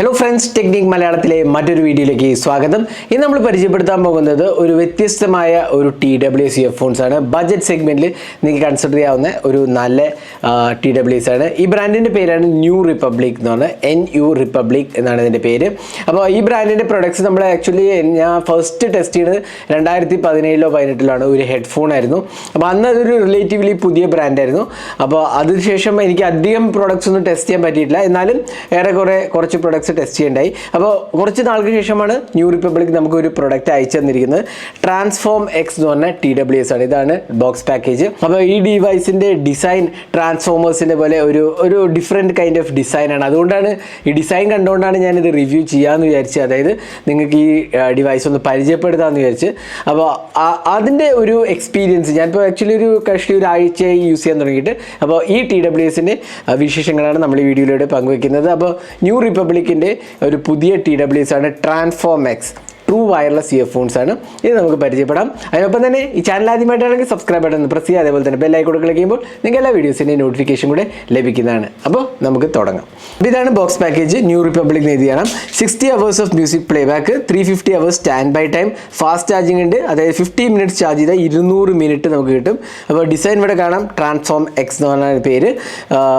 Hello friends technique മലയാളത്തിലെ മറ്റൊരു വീഡിയോയിലേക്ക് സ്വാഗതം. ഇന്ന് നമ്മൾ പരിചയപ്പെടുത്താൻ പോകുന്നത് ഒരു വ്യത്യസ്തമായ ഒരു ടി ഡബ്ല്യു എഫ് ഫോൺസ് ആണ്. ബജറ്റ് സെഗ്മെന്റിൽ നിങ്ങൾക്ക് കൺസിഡർ ചെയ്യാവുന്ന ഒരു നല്ല ടി ഡബ്ല്യു എസ് ആണ്. ഈ ബ്രാൻഡിന്റെ പേരാണ് ന്യൂ റിപ്പബ്ലിക് എന്ന് പറഞ്ഞാൽ എൻ യു റിപ്പബ്ലിക് എന്നാണ് ഇതിന്റെ പേര്. അപ്പോൾ ഈ ബ്രാൻഡിന്റെ പ്രൊഡക്ട്സ് നമ്മൾ ആക്ച്വലി ഞാൻ ഫസ്റ്റ് ടെസ്റ്റ് ചെയ്തത് രണ്ടായിരത്തി പതിനേഴിലോ പതിനെട്ടിലാണ് ഒരു ഹെഡ്ഫോൺ ആയിരുന്നു. അപ്പോൾ അന്ന് അതൊരു റിലേറ്റീവ്ലി പുതിയ ബ്രാൻഡായിരുന്നു അപ്പോൾ അതിനുശേഷം എനിക്ക് അധികം പ്രൊഡക്ട്സ് ഒന്നും ടെസ്റ്റ് ചെയ്യാൻ പറ്റിയിട്ടില്ല. എന്നാലും ഏറെക്കുറെ കുറച്ച് പ്രൊഡക്ട്സ് ടെസ്റ്റ് ചെയ്യേണ്ടായി. അപ്പോൾ കുറച്ച് നാൾക്ക് ശേഷമാണ് ന്യൂ റിപ്പബ്ലിക് നമുക്ക് ഒരു പ്രോഡക്റ്റ് അയച്ചു തന്നിരിക്കുന്നത്. ട്രാൻസ്ഫോം എക്സ് എന്ന് പറഞ്ഞ ടി ഡബ്ല്യു എസ് ആണ്. ഇതാണ് ബോക്സ് പാക്കേജ് അപ്പോൾ ഈ ഡിവൈസിന്റെ ഡിസൈൻ ട്രാൻസ്ഫോമേഴ്സിന്റെ പോലെ ഒരു ഒരു ഡിഫറെന്റ് കൈൻഡ് ഓഫ് ഡിസൈൻ ആണ്. അതുകൊണ്ടാണ് ഈ ഡിസൈൻ കണ്ടുകൊണ്ടാണ് ഞാനിത് റിവ്യൂ ചെയ്യാമെന്ന് വിചാരിച്ച് അതായത് നിങ്ങൾക്ക് ഈ ഡിവൈസ് ഒന്ന് പരിചയപ്പെടുത്താമെന്ന് വിചാരിച്ച്. അപ്പോൾ അതിന്റെ ഒരു എക്സ്പീരിയൻസ് ഞാനിപ്പോൾ ആക്ച്വലി ഒരു കഷ്ടി ഒരു ആഴ്ചയായി യൂസ് ചെയ്യാൻ തുടങ്ങിയിട്ട്. അപ്പോൾ ഈ ടി ഡബ്ല്യു എസിന്റെ വിശേഷങ്ങളാണ് നമ്മൾ ഈ വീഡിയോയിലൂടെ പങ്കുവയ്ക്കുന്നത് അപ്പോൾ ന്യൂ റിപ്പബ്ലിക്കിന്റെ ഒരു പുതിയ ടി ഡബ്ല്യു ആണ് transform X true wireless earphones ആണ്. ഇത് നമുക്ക് പരിചയപ്പെടാം. അതിനൊപ്പം തന്നെ ഈ ചാനൽ ആദ്യമായിട്ടാണെങ്കിൽ സബ്സ്ക്രൈബ് ബട്ടൺ പ്രസ് ചെയ്യുക. അതേപോലെ തന്നെ ബെല്ലൈക്കോട് ക്ലിക്ക് ചെയ്യുമ്പോൾ നിങ്ങൾക്ക് എല്ലാ വീഡിയോസിന്റെ നോട്ടിഫിക്കേഷൻ കൂടെ ലഭിക്കുന്നതാണ്. അപ്പോൾ നമുക്ക് തുടങ്ങാം. ഇതാണ് ബോക്സ് പാക്കേജ് ന്യൂ റിപ്പബ്ലിക് എഴുതി കാണാം sixty hours of music playback three fifty hours standby time fast charging ഉണ്ട്. അതായത് ഫിഫ്റ്റി മിനിറ്റ്സ് ചാർജ് ചെയ്താൽ ഇരുന്നൂറ് മിനിറ്റ് നമുക്ക് കിട്ടും. അപ്പോൾ ഡിസൈൻ ഇവിടെ കാണാം. ട്രാൻസ്ഫോം എക്സ് എന്ന് പറഞ്ഞ പേര്.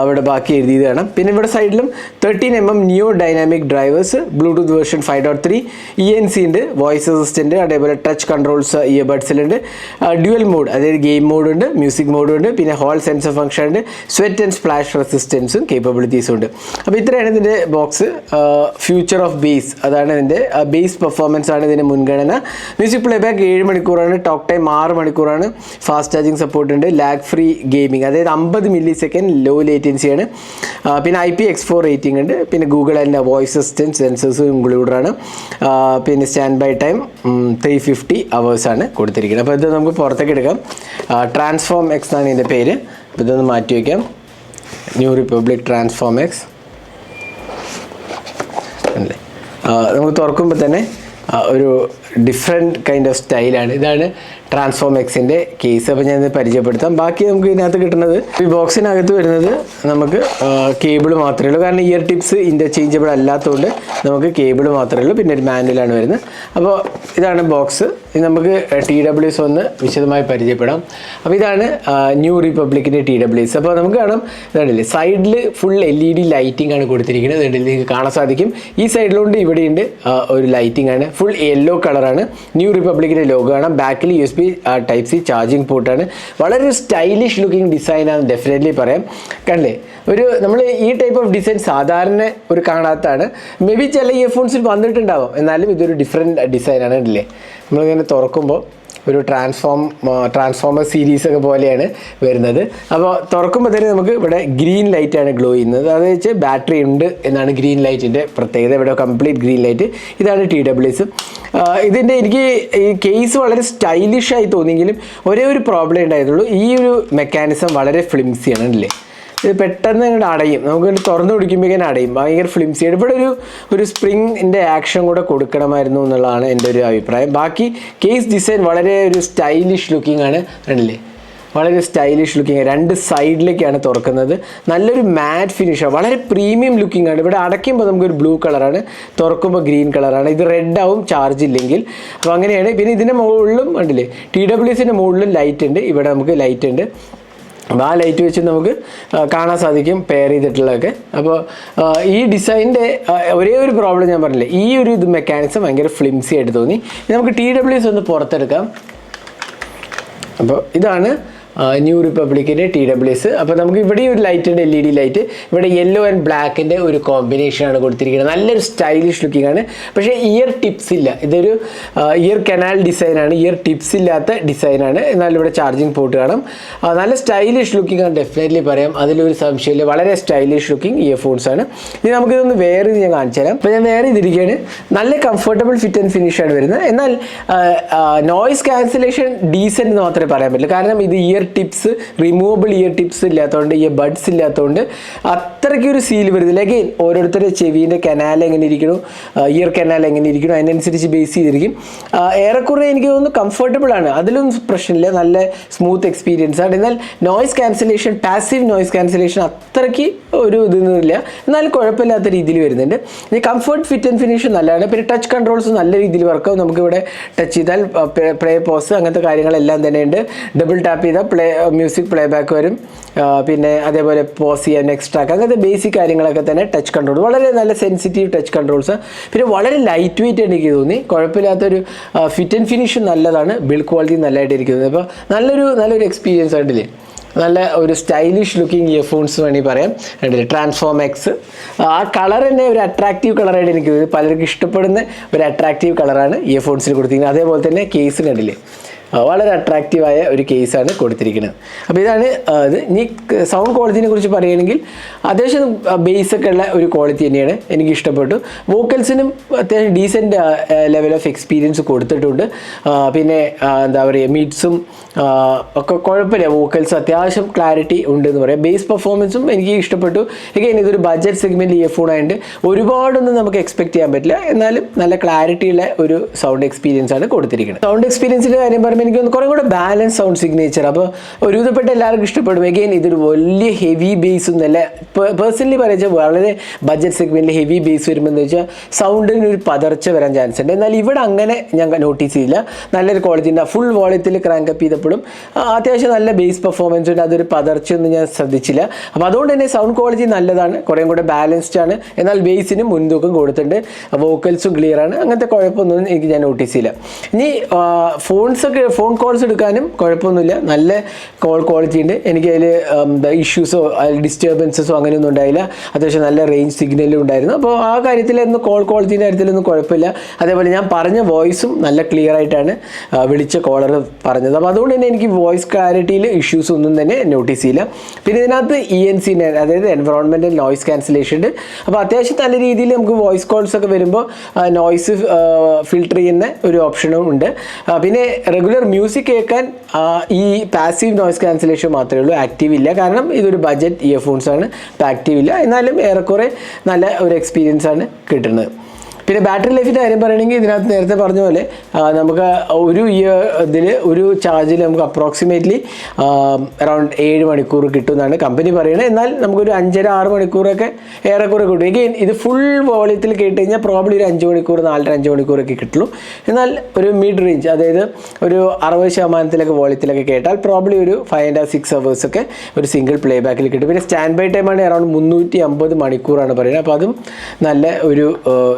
ഇവിടെ ബാക്കി എഴുതിയത് കാണാം. പിന്നെ ഇവിടെ സൈഡിലും thirteen M M new dynamic drivers Bluetooth version five dot three E N C ഉണ്ട്. വോയിസ് അസിസ്റ്റന്റ് അതേപോലെ ടച്ച് കൺട്രോൾസ് ഇയർബഡ്സിലുണ്ട് ഡ്യുവൽ മോഡ് അതായത് ഗെയിം മോഡ് ഉണ്ട് മ്യൂസിക് മോഡ് ഉണ്ട് പിന്നെ ഹോൾ സെൻസർ ഫംഗ്ഷൻ ഉണ്ട് സ്വെറ്റ് ആൻഡ് സ്പ്ലാഷ് റെസിസ്റ്റൻസും കേപ്പബിലിറ്റീസും ഉണ്ട്. അപ്പോൾ ഇത്രയാണ് ഇതിന്റെ ബോക്സ് ഫ്യൂച്ചർ ഓഫ് ബേസ് അതാണ് ഇതിന്റെ ബേസ് പെർഫോമൻസ് ആണ് ഇതിന്റെ മുൻഗണന. മ്യൂസിക് പ്ലേ ബാക്ക് ഏഴ് മണിക്കൂറാണ് ടോക്ക് ടൈം ആറ് മണിക്കൂറാണ് ഫാസ്റ്റ് ചാർജിങ് സപ്പോർട്ട് ഉണ്ട് ലാഗ് ഫ്രീ ഗെയിമിംഗ് അതായത് അമ്പത് മില്ലി സെക്കൻഡ് ലോ ലേറ്റൻസിയാണ് പിന്നെ I P X four rating ഉണ്ട് പിന്നെ ഗൂഗിൾ അതിന്റെ വോയിസ് അസിസ്റ്റൻസ് സെൻസേഴ്സും ഇൻക്ലൂഡറാണ് പിന്നെ stand by time three fifty അവേഴ്സാണ് കൊടുത്തിരിക്കുന്നത്. അപ്പോൾ ഇത് നമുക്ക് പുറത്തേക്ക് എടുക്കാം. ട്രാൻസ്ഫോം എക്സ് എന്നാണ് ഇതിന്റെ പേര്. അപ്പോൾ ഇതൊന്ന് മാറ്റി വയ്ക്കാം ന്യൂ റിപ്പബ്ലിക് ട്രാൻസ്ഫോം എക്സ് അല്ലേ? നമുക്ക് തുറക്കുമ്പോൾ തന്നെ ഒരു ഡിഫറെന്റ് കൈൻഡ് ഓഫ് സ്റ്റൈലാണ് ഇതാണ് ട്രാൻസ്ഫോം എക്സിന്റെ കേസ് അപ്പോൾ ഞാൻ പരിചയപ്പെടുത്താം. ബാക്കി നമുക്ക് ഇതിനകത്ത് കിട്ടുന്നത് ഈ ബോക്സിനകത്ത് വരുന്നത് നമുക്ക് കേബിൾ മാത്രമേ ഉള്ളൂ. കാരണം ഇയർ ടിപ്സ് ഇന്റർചേഞ്ചബിൾ അല്ലാത്തതുകൊണ്ട് നമുക്ക് കേബിൾ മാത്രമേ ഉള്ളൂ. പിന്നെ ഒരു മാനുവലാണ് വരുന്നത്. അപ്പോൾ ഇതാണ് ബോക്സ് നമുക്ക് ടി ഡബ്ല്യു എസ് ഒന്ന് വിശദമായി പരിചയപ്പെടാം. അപ്പോൾ ഇതാണ് ന്യൂ റിപ്പബ്ലിക്കിന്റെ ടി ഡബ്ല്യു എസ് അപ്പോൾ നമുക്ക് കാണാം ഇതാണല്ലേ സൈഡിൽ full L E D lighting ആണ് കൊടുത്തിരിക്കുന്നത്. ഇതുണ്ടല്ലേ നിങ്ങൾക്ക് കാണാൻ സാധിക്കും. ഈ സൈഡിലുണ്ട് ഇവിടെയുണ്ട് ഒരു ലൈറ്റിംഗ് ആണ്. ഫുൾ യെല്ലോ കളറാണ് ന്യൂ റിപ്പബ്ലിക്കിന്റെ ലോഗോ കാണാം. ബാക്കിൽ U S B type C charging പോർട്ടാണ് വളരെ സ്റ്റൈലിഷ് ലുക്കിംഗ് ഡിസൈനാണ് ഡെഫിനറ്റ്ലി പറയാം. കണ്ടില്ലേ? ഒരു നമ്മൾ ഈ ടൈപ്പ് ഓഫ് ഡിസൈൻ സാധാരണ ഒരു കാണാത്തതാണ്. മേ ബി ചില ഇയർഫോൺസിൽ വന്നിട്ടുണ്ടാവും. എന്നാലും ഇതൊരു ഡിഫറെന്റ് ഡിസൈനാണ് ഇല്ലേ നമ്മളിങ്ങനെ തുറക്കുമ്പോൾ ഒരു ട്രാൻസ്ഫോം ട്രാൻസ്ഫോമർ സീരീസ് ഒക്കെ പോലെയാണ് വരുന്നത്. അപ്പോൾ തുറക്കുമ്പോൾ തന്നെ നമുക്ക് ഇവിടെ ഗ്രീൻ ലൈറ്റാണ് ഗ്ലോ ചെയ്യുന്നത്. അത് വെച്ച് ബാറ്ററി ഉണ്ട് എന്നാണ് ഗ്രീൻ ലൈറ്റിന്റെ പ്രത്യേകത. ഇവിടെ കംപ്ലീറ്റ് ഗ്രീൻ ലൈറ്റ് ഇതാണ് ടി ഡബ്ല്യു എസ് ഇതിന്റെ എനിക്ക് ഈ കേസ് വളരെ സ്റ്റൈലിഷായി തോന്നിയെങ്കിലും ഒരേ ഒരു പ്രോബ്ലം ഉണ്ടായതുള്ളൂ ഈ ഒരു മെക്കാനിസം വളരെ ഫ്ലിംസിയാണ് അല്ലേ? ഇത് പെട്ടെന്ന് ഇങ്ങോട്ട് അടയും. നമുക്ക് തുറന്നു പിടിക്കുമ്പോഴേക്കും അടയും. ഭയങ്കര ഫ്ലിംസി ഇവിടെ ഒരു ഒരു സ്പ്രിങ്ങിന്റെ ആക്ഷൻ കൂടെ കൊടുക്കണമായിരുന്നു എന്നുള്ളതാണ് എന്റെ ഒരു അഭിപ്രായം. ബാക്കി കേസ് ഡിസൈൻ വളരെ ഒരു സ്റ്റൈലിഷ് ലുക്കിംഗ് ആണ്. കണ്ടില്ലേ? വളരെ സ്റ്റൈലിഷ് ലുക്കിംഗ് രണ്ട് സൈഡിലേക്കാണ് തുറക്കുന്നത്. നല്ലൊരു മാറ്റ് ഫിനിഷാണ് വളരെ പ്രീമിയം ലുക്കിംഗ് ആണ്. ഇവിടെ അടയ്ക്കുമ്പോൾ നമുക്കൊരു ബ്ലൂ കളറാണ് തുറക്കുമ്പോൾ ഗ്രീൻ കളറാണ് ഇത് റെഡ് ആവും ചാർജ് ഇല്ലെങ്കിൽ. അപ്പോൾ അങ്ങനെയാണ്. പിന്നെ ഇതിന്റെ മുകളിലും ഉണ്ടല്ലേ ടി ഡബ്ല്യു മുകളിലും ലൈറ്റ് ഉണ്ട്. ഇവിടെ നമുക്ക് ലൈറ്റ് ഉണ്ട്. അപ്പോൾ ആ ലൈറ്റ് വെച്ച് നമുക്ക് കാണാൻ സാധിക്കും പെയർ ചെയ്തിട്ടുള്ളതൊക്കെ. അപ്പോൾ ഈ ഡിസൈനിന്റെ ഒരേ ഒരു പ്രോബ്ലം ഞാൻ പറഞ്ഞില്ലേ ഈ ഒരു ഇത് മെക്കാനിസം ഭയങ്കര ഫ്ലിംസി ആയിട്ട് തോന്നി. നമുക്ക് ടി ഡബ്ല്യു എസ് ഒന്ന് പുറത്തെടുക്കാം. അപ്പോൾ ഇതാണ് ന്യൂ റിപ്പബ്ലിക്കിന്റെ ടി ഡബ്ല്യു എസ് അപ്പോൾ നമുക്ക് ഇവിടെ ഒരു ലൈറ്റ് ഉണ്ട് എൽ ഇ ഡി ലൈറ്റ് ഇവിടെ യെല്ലോ ആൻഡ് ബ്ലാക്കിന്റെ ഒരു കോമ്പിനേഷൻ ആണ് കൊടുത്തിരിക്കുന്നത്. നല്ലൊരു സ്റ്റൈലിഷ് ലുക്കിംഗ് ആണ്. പക്ഷേ ഇയർ ടിപ്സ് ഇല്ല. ഇതൊരു ഇയർ കനാൽ ഡിസൈനാണ് ഇയർ ടിപ്സ് ഇല്ലാത്ത ഡിസൈനാണ് എന്നാൽ ഇവിടെ ചാർജിങ് പോർട്ട് കാണാം. നല്ല സ്റ്റൈലിഷ് ലുക്കിംഗ് ആണ്. ഡെഫിനറ്റ്ലി പറയാം. അതിലൊരു സംശയമില്ല വളരെ സ്റ്റൈലിഷ് ലുക്കിംഗ് ഇയർഫോൺസ് ആണ്. ഇനി നമുക്കിതൊന്ന് വേറെ ഇത് ഞാൻ കാണിച്ചു തരാം. അപ്പോൾ ഞാൻ വേറെ ഇതിരിക്കുകയാണ്. നല്ല കംഫർട്ടബിൾ ഫിറ്റ് ആൻഡ് ഫിനിഷ് ആണ് വരുന്നത്. എന്നാൽ നോയിസ് ക്യാൻസലേഷൻ ഡീസന്റ് എന്ന് മാത്രമേ പറയാൻ പറ്റുള്ളൂ. കാരണം ഇത് ear tips removable ear tips ഇല്ലാത്തതുകൊണ്ട് ഇയർ ബഡ്സ് ഇല്ലാത്തതുകൊണ്ട് അത്രയ്ക്ക് ഒരു സീൽ വരുന്നില്ല. അഗെയിൻ ഓരോരുത്തരുടെ ചെവീന്റെ കനാൽ എങ്ങനെ ഇരിക്കണം ഇയർ കനാൽ എങ്ങനെ ഇരിക്കണം അതിനനുസരിച്ച് ബേസ് ചെയ്തിരിക്കും. ഏറെക്കുറെ എനിക്ക് തോന്നുന്നു കംഫർട്ടബിൾ ആണ്. അതിലും പ്രശ്നമില്ല. നല്ല സ്മൂത്ത് എക്സ്പീരിയൻസ് ആണ്. എന്നാൽ noise cancellation passive noise cancellation അത്രയ്ക്ക് ഒരു ഇതൊന്നുമില്ല. എന്നാൽ കുഴപ്പമില്ലാത്ത രീതിയിൽ വരുന്നുണ്ട്. ഇനി കംഫർട്ട് ഫിറ്റ് ആൻഡ് ഫിനിഷ് നല്ലതാണ്. പിന്നെ ടച്ച് കൺട്രോൾസ് നല്ല രീതിയിൽ വർക്കാവും നമുക്കിവിടെ ടച്ച് ചെയ്താൽ പ്രേ പോസ് അങ്ങനത്തെ കാര്യങ്ങളെല്ലാം തന്നെ ഉണ്ട്. ഡബിൾ ടാപ്പ് ചെയ്താൽ പ്ലേ മ്യൂസിക് പ്ലേ ബാക്ക് വരും. പിന്നെ അതേപോലെ പോസ് ചെയ്യാൻ നെക്സ്റ്റ് അങ്ങനത്തെ ബേസിക് കാര്യങ്ങളൊക്കെ തന്നെ ടച്ച് കൺട്രോൾ വളരെ നല്ല സെൻസിറ്റീവ് ടച്ച് കൺട്രോൾസ് പിന്നെ വളരെ ലൈറ്റ് വെയിറ്റ് എനിക്ക് തോന്നി. കുഴപ്പമില്ലാത്തൊരു ഫിറ്റ് ആൻഡ് ഫിനിഷ് നല്ലതാണ്. ബിൽഡ് ക്വാളിറ്റി നല്ലതായിട്ട് ഇരിക്കുന്നത് അപ്പോൾ നല്ലൊരു നല്ലൊരു എക്സ്പീരിയൻസ് ആയിട്ടില്ലേ നല്ല ഒരു സ്റ്റൈലിഷ് ലുക്കിംഗ് ഇയർഫോൺസ് വേണമെങ്കിൽ പറയാം. കണ്ടില്ലേ? ട്രാൻസ്ഫോം എക്സ് ആ കളർ തന്നെ ഒരു അട്രാക്റ്റീവ് കളറായിട്ട് എനിക്ക് പലർക്കും ഇഷ്ടപ്പെടുന്ന ഒരു അട്രാക്റ്റീവ് കളറാണ് ഇയർഫോൺസിൽ കൊടുത്തിരിക്കുന്നത്. അതേപോലെ തന്നെ കേസ് കണ്ടില്ലേ? വളരെ അട്രാക്റ്റീവായ ഒരു കേസാണ് കൊടുത്തിരിക്കുന്നത്. അപ്പോൾ ഇതാണ് ഇത്. ഇനി സൗണ്ട് ക്വാളിറ്റിനെ കുറിച്ച് പറയുകയാണെങ്കിൽ അത്യാവശ്യം ബേസ് ഒക്കെ ഉള്ള ഒരു ക്വാളിറ്റി തന്നെയാണ് എനിക്ക് ഇഷ്ടപ്പെട്ടു വോക്കൽസിനും അത്യാവശ്യം ഡീസന്റ് ലെവൽ ഓഫ് എക്സ്പീരിയൻസ് കൊടുത്തിട്ടുണ്ട്. പിന്നെ എന്താ പറയുക മീറ്റ്സും ഒക്കെ കുഴപ്പമില്ല. വോക്കൽസ് അത്യാവശ്യം ക്ലാരിറ്റി ഉണ്ട് എന്ന് പറയാം. ബേസ് പെർഫോമൻസും എനിക്ക് ഇഷ്ടപ്പെട്ടു. എഗെയിൻ ഇതൊരു ബഡ്ജറ്റ് സെഗ്മെന്റ് ഇയർഫോൺ ആയതുകൊണ്ട് ഒരുപാടൊന്നും നമുക്ക് എക്സ്പെക്ട് ചെയ്യാൻ പറ്റില്ല. എന്നാലും നല്ല ക്ലാരിറ്റിയുള്ള ഒരു സൗണ്ട് എക്സ്പീരിയൻസ് ആണ് കൊടുത്തിരിക്കുന്നത്. സൗണ്ട് എക്സ്പീരിയൻസിന്റെ കാര്യം പറയുമ്പോൾ എനിക്ക് തോന്നുന്നു കുറേ കൂടെ ബാലൻസ് സൗണ്ട് സിഗ്നേച്ചർ അപ്പോൾ ഒരുവിധപ്പെട്ട എല്ലാവർക്കും ഇഷ്ടപ്പെടും. എഗെയിൻ ഇതൊരു വലിയ ഹെവി ബേസ് ഒന്നല്ല. പേഴ്സണലി പറയുക വളരെ ബഡ്ജറ്റ് സെഗ്മെന്റിൽ ഹെവി ബേസ് വരുമ്പോൾ എന്ന് വെച്ചാൽ സൗണ്ടിന് ഒരു പതർച്ച വരാൻ ചാൻസ് ഉണ്ട്. എന്നാൽ ഇവിടെ അങ്ങനെ ഞാൻ നോട്ടീസ് ചെയ്തില്ല നല്ലൊരു ക്വാളിറ്റി ഉണ്ട്. ഫുൾ വോളിയത്തിൽ ക്രാങ്ക് അപ്പ് ചെയ്തപ്പോഴും അത്യാവശ്യം നല്ല ബേസ് പെർഫോമൻസ് ഉണ്ട്. അതൊരു പതർച്ചയൊന്നും ഞാൻ ശ്രദ്ധിച്ചില്ല. അപ്പോൾ അതുകൊണ്ട് തന്നെ സൗണ്ട് ക്വാളിറ്റി നല്ലതാണ്. കുറേ കൂടെ ബാലൻസ്ഡ് ആണ്. എന്നാൽ ബേസിന് മുൻതൂക്കം കൊടുത്തിട്ടുണ്ട്. വോക്കൽസും ക്ലിയർ ആണ്. അങ്ങനത്തെ കുഴപ്പമൊന്നും എനിക്ക് ഞാൻ നോട്ടീസ് ചെയ്യില്ല. ഇനി ഫോൺസ് ഒക്കെ ഫോൺ കോൾസ് എടുക്കാനും കുഴപ്പമൊന്നുമില്ല. നല്ല കോൾ ക്വാളിറ്റി ഉണ്ട്. എനിക്ക് അതിൽ ഇഷ്യൂസോ ഡിസ്റ്റർബൻസസോ അങ്ങനെയൊന്നും ഉണ്ടായില്ല. അത്യാവശ്യം നല്ല റേഞ്ച് സിഗ്നലും ഉണ്ടായിരുന്നു. അപ്പോൾ ആ കാര്യത്തിലൊന്നും കോൾ ക്വാളിറ്റീന്റെ കാര്യത്തിലൊന്നും കുഴപ്പമില്ല. അതേപോലെ ഞാൻ പറഞ്ഞ വോയിസും നല്ല ക്ലിയർ ആയിട്ടാണ് വിളിച്ച കോളർ പറഞ്ഞത്. അപ്പോൾ അതുകൊണ്ട് തന്നെ എനിക്ക് വോയിസ് ക്ലാരിറ്റിയിൽ ഇഷ്യൂസ് ഒന്നും തന്നെ നോട്ടീസ് ചെയ്യില്ല. പിന്നെ ഇതിനകത്ത് ഇ എൻ സി അതായത് എൻവറോൺമെന്റൽ നോയിസ് ക്യാൻസലേഷൻ ഉണ്ട്. അപ്പോൾ അത്യാവശ്യം നല്ല രീതിയിൽ നമുക്ക് വോയിസ് കോൾസ് ഒക്കെ വരുമ്പോൾ നോയിസ് ഫിൽട്ടർ ചെയ്യുന്ന ഒരു ഓപ്ഷനും ഉണ്ട്. പിന്നെ റെഗുലർ മ്യൂസിക് കേൾക്കാൻ ഈ പാസീവ് നോയ്സ് ക്യാൻസലേഷൻ മാത്രമേ ഉള്ളൂ. ആക്റ്റീവ് ഇല്ല. കാരണം ഇതൊരു ബജറ്റ് ഇയർഫോൺസ് ആണ്. ആക്റ്റീവ് ഇല്ല. എന്നാലും ഏറെക്കുറെ നല്ല ഒരു എക്സ്പീരിയൻസ് ആണ് കിട്ടുന്നത്. പിന്നെ ബാറ്ററി ലൈഫിന്റെ കാര്യം പറയുകയാണെങ്കിൽ ഇതിനകത്ത് നേരത്തെ പറഞ്ഞ പോലെ നമുക്ക് ഒരു ഇയർ ഇതിൽ ഒരു ചാർജിൽ നമുക്ക് അപ്രോക്സിമേറ്റ്ലി അറൗണ്ട് ഏഴ് മണിക്കൂർ കിട്ടുമെന്നാണ് കമ്പനി പറയുന്നത്. എന്നാൽ നമുക്കൊരു അഞ്ചര ആറ് മണിക്കൂറൊക്കെ ഏറെക്കുറെ കിട്ടും. എഗെയിൻ ഇത് ഫുൾ വോളിയത്തിൽ കേട്ട് കഴിഞ്ഞാൽ പ്രോബ്ലി ഒരു അഞ്ച് മണിക്കൂർ നാലര അഞ്ച് മണിക്കൂറൊക്കെ കിട്ടുള്ളൂ. എന്നാൽ ഒരു മിഡ് റേഞ്ച് അതായത് ഒരു അറുപത് ശതമാനത്തിലൊക്കെ വോളിയത്തിലൊക്കെ കേട്ടാൽ പ്രോബ്ലി ഒരു ഫൈവ് ആൻഡ് സിക്സ് അവേഴ്സ് ഒക്കെ ഒരു സിംഗിൾ പ്ലേ ബാക്കിൽ കിട്ടും. പിന്നെ സ്റ്റാൻഡ് ബൈ ടൈമാണ് അറൗണ്ട് മുന്നൂറ്റി അമ്പത് മണിക്കൂറാണ് പറയുന്നത്. അപ്പോൾ അതും നല്ല ഒരു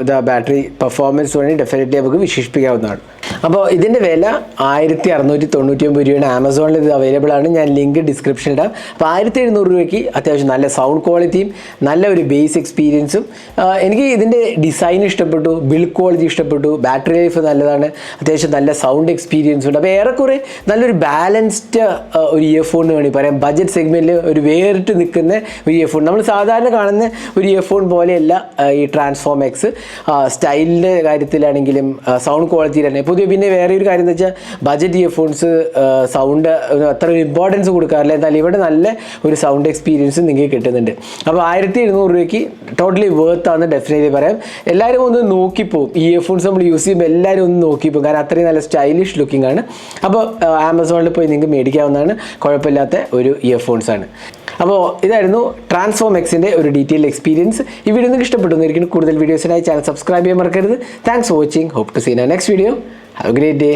ഇതാ ബാറ്ററി പെർഫോമൻസ് വേണ്ടി ഡെഫിനറ്റ്ലി നമുക്ക് വിശേഷിപ്പിക്കാവുന്നതാണ്. അപ്പോൾ ഇതിന്റെ വില ആയിരത്തി അറുന്നൂറ്റി തൊണ്ണൂറ്റി ഒമ്പത് രൂപയാണ്. ആമസോണിൽ ഇത് അവൈലബിൾ ആണ്. ഞാൻ ലിങ്ക് ഡിസ്ക്രിപ്ഷൻ ഇടാം. അപ്പോൾ ആയിരത്തി എഴുന്നൂറ് രൂപയ്ക്ക് അത്യാവശ്യം നല്ല സൗണ്ട് ക്വാളിറ്റിയും നല്ല ഒരു ബേസ് എക്സ്പീരിയൻസും എനിക്ക് ഇതിന്റെ ഡിസൈൻ ഇഷ്ടപ്പെട്ടു ബിൽഡ് ക്വാളിറ്റി ഇഷ്ടപ്പെട്ടു ബാറ്ററി ലൈഫ് നല്ലതാണ് അത്യാവശ്യം നല്ല സൗണ്ട് എക്സ്പീരിയൻസ് ഉണ്ട്. അപ്പോൾ ഏറെക്കുറെ നല്ലൊരു ബാലൻസ്ഡ് ഒരു ഇയർഫോൺ വേണമെങ്കിൽ പറയാം ബഡ്ജറ്റ് സെഗ്മെന്റിൽ ഒരു വേറിട്ട് നിൽക്കുന്ന ഒരു ഇയർഫോൺ നമ്മൾ സാധാരണ കാണുന്ന ഒരു ഇയർഫോൺ പോലെയല്ല ഈ ട്രാൻസ്ഫോം എക്സ് സ്റ്റൈലിന്റെ കാര്യത്തിലാണെങ്കിലും സൗണ്ട് ക്വാളിറ്റിയിലാണെങ്കിൽ പുതിയ പിന്നെ വേറെ ഒരു കാര്യം എന്ന് വെച്ചാൽ ബഡ്ജറ്റ് ഇയർഫോൺസ് സൗണ്ട് അത്ര ഒരു ഇമ്പോർട്ടൻസ് കൊടുക്കാറില്ല. എന്നാൽ ഇവിടെ നല്ല ഒരു സൗണ്ട് എക്സ്പീരിയൻസ് നിങ്ങൾക്ക് കിട്ടുന്നുണ്ട്. അപ്പോൾ ആയിരത്തി എഴുന്നൂറ് രൂപയ്ക്ക് ടോട്ടലി വേർത്ത് ആണെന്ന് ഡെഫിനറ്റ്ലി പറയാം. എല്ലാവരും ഒന്ന് നോക്കിപ്പോവും. ഈ ഇയർഫോൺസ് നമ്മൾ യൂസ് ചെയ്യുമ്പോൾ എല്ലാവരും ഒന്ന് നോക്കിപ്പോവും. കാരണം അത്രയും നല്ല സ്റ്റൈലിഷ് ലുക്കിംഗ് ആണ്. അപ്പോൾ ആമസോണിൽ പോയി നിങ്ങൾക്ക് മേടിക്കാവുന്നതാണ്. കുഴപ്പമില്ലാത്ത ഒരു ഇയർഫോൺസ് ആണ്. അപ്പോൾ ഇതായിരുന്നു ട്രാൻസ്ഫോം എക്സിന്റെ ഒരു ഡീറ്റെയിൽ എക്സ്പീരിയൻസ് ഈ വീഡിയോ നിങ്ങൾക്ക് ഇഷ്ടപ്പെട്ടു കൂടുതൽ വീഡിയോസിനായി ചാനൽ സബ്സ്ക്രൈബ് ചെയ്യാൻ മറക്കരുത്. Thanks for watching hope to seen next video have a great day